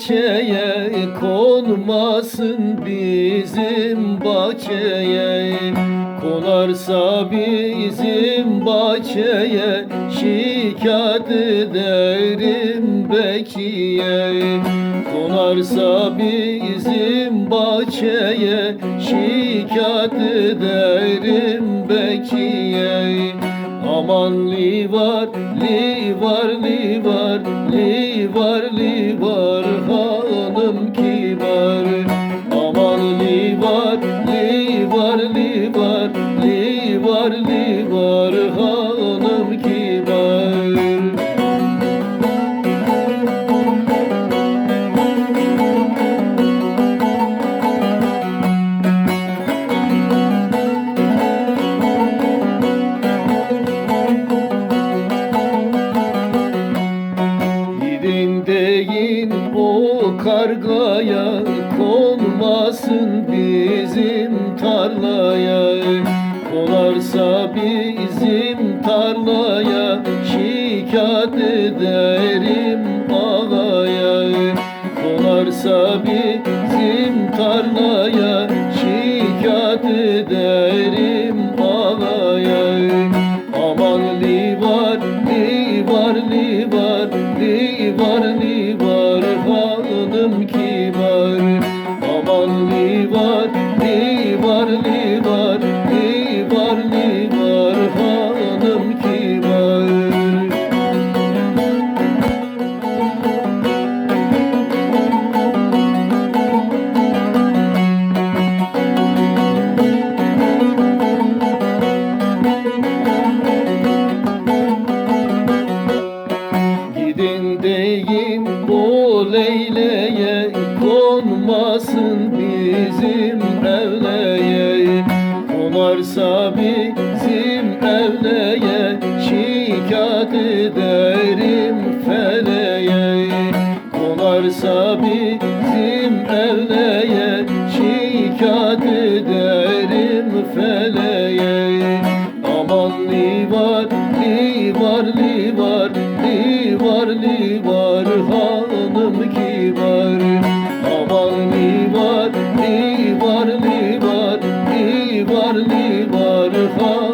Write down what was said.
bahçeye konmasın bizim bahçeye. Konarsa bizim bahçeye şikayet ederim Bekiye. Konarsa bizim bahçeye şikayet ederim Bekiye Aman li var, li var, li var, li var, li var hanım kibar. Aman li var, li var, li var, li var, li var Gidin deyin o kargaya Konmasın bizim tarlaya. Konarsa bizim tarlaya Şikayet ederim ağaya. Konarsa bizim tarlaya var, var, li var hanım kibar. Aman li konmasın bizim evleye. Konarsa bizim evleye şikayet ederim feleğe Konarsa bizim evleye şikayet ederim feleğe Aman li var li var li var li var li var hanım kibar. Charlie Butterfly.